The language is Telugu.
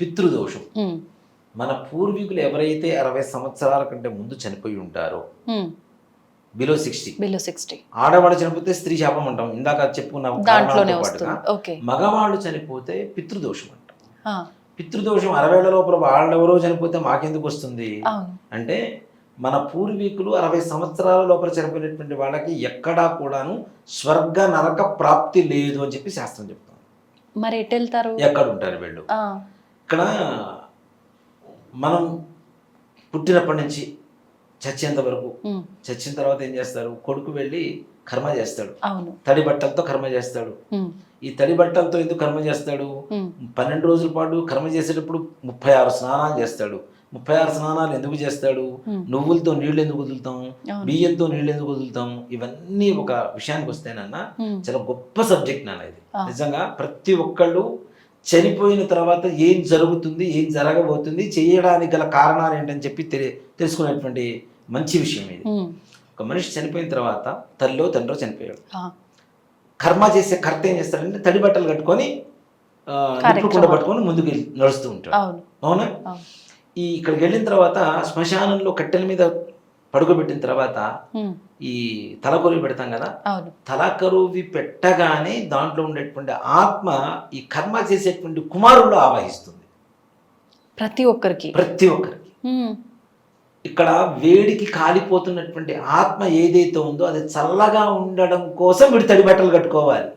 పితృదోషం. మన పూర్వీకులు ఎవరైతే అరవై సంవత్సరాల కంటే ముందు చనిపోయి ఉంటారో బిలో సిక్స్టీ బిలో సిక్స్టీ ఆడవాళ్ళు చనిపోతే స్త్రీ శాపం అంటాం. ఇందాక చెప్పుకున్న దాంట్లోనే మగవాళ్ళు చనిపోతే పితృదోషం అంటాం. పితృదోషం అరవేళ్ళ లోపల వాళ్ళెవరో చనిపోతే మాకెందుకు వస్తుంది? అంటే మన పూర్వీకులు అరవై సంవత్సరాల లోపల చనిపోయినటువంటి వాళ్ళకి ఎక్కడా కూడాను స్వర్గ నరక ప్రాప్తి లేదు అని చెప్పి శాస్త్రం చెప్తాం మరి ఎటు వెళ్తారు? ఎక్కడ ఉంటారు వీళ్ళు ఇక్కడ మనం పుట్టినప్పటి నుంచి చచ్చేంత వరకు చచ్చిన తర్వాత ఏం చేస్తారు కొడుకు వెళ్ళి కర్మ చేస్తాడు. తడి బట్టలతో కర్మ చేస్తాడు. ఈ తడి బట్టలతో ఎందుకు కర్మ చేస్తాడు? పన్నెండు రోజుల పాటు కర్మ చేసేటప్పుడు ముప్పై ఆరు స్నానాలు చేస్తాడు. ముప్పై ఆరు స్నానాలు ఎందుకు చేస్తాడు? నువ్వులతో నీళ్ళు ఎందుకు వదులుతాం. బియ్యంతో నీళ్ళు ఎందుకు వదులుతాం? ఇవన్నీ ఒక విషయానికి వస్తేనన్నా ఉమ్, చాలా గొప్ప సబ్జెక్ట్ నాన్న ఇది. నిజంగా ప్రతి ఒక్కళ్ళు చనిపోయిన తర్వాత ఏం జరుగుతుంది ఏం జరగబోతుంది చేయడానికి గల కారణాలు ఏంటని చెప్పి తెలి తెలుసుకునేటువంటి మంచి విషయం ఇది. ఒక మనిషి చనిపోయిన తర్వాత తల్లో తండ్రో చనిపోయాడు. కర్మ చేసే కర్త ఏం చేస్తాడంటే తడి బట్టలు కట్టుకొని కుండ. పట్టుకొని ముందుకు వెళ్ళి నడుస్తూ ఉంటాడు. అవును. ఈ ఇక్కడికి వెళ్ళిన తర్వాత శ్మశానంలో కట్టెల మీద పడుకోబెట్టిన తర్వాత ఈ తలకొరి పెడతాం కదా? తలకరువి పెట్టగానే దాంట్లో ఉండేటువంటి ఆత్మ ఈ కర్మ చేసేటువంటి కుమారుల్లో ఆవహిస్తుంది. ప్రతి ఒక్కరికి. ప్రతి ఒక్కరికి. ఇక్కడ వేడికి కాలిపోతున్నటువంటి ఆత్మ ఏదైతే ఉందో అది చల్లగా ఉండడం కోసం వీడు తడి బట్టలు కట్టుకోవాలి.